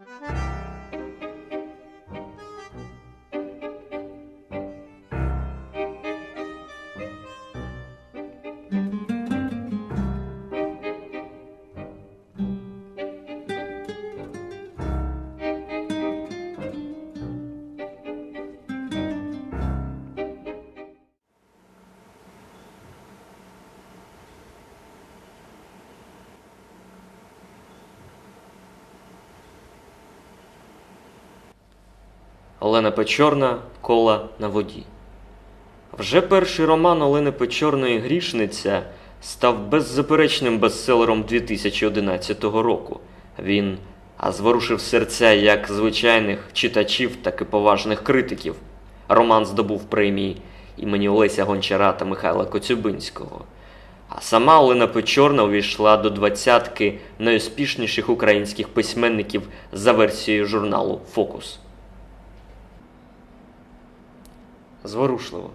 Bye. Олена Печорна Кола на воді. Вже перший роман Олени Печорної Грішниця став беззаперечним бестселером 2011 року. Він зворушив серця як звичайних читачів, так і поважних критиків. Роман здобув премії імені Олеся Гончара та Михайла Коцюбинського. А сама Олена Печорна увійшла до двадцятки найуспішніших українських письменників за версією журналу Фокус. Зворушливо,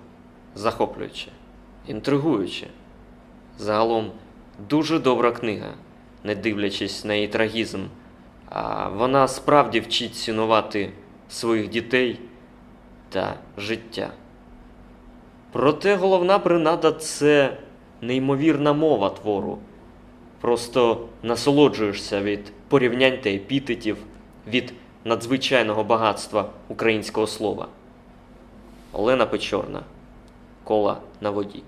захоплююче, інтригуюче. Загалом дуже добра книга, не дивлячись на її трагізм. А вона справді вчить цінувати своїх дітей та життя. Проте головна принада це неймовірна мова твору. Просто насолоджуєшся від порівнянь та епітетів, від надзвичайного багатства українського слова. Олена Печорна. Кола на воді.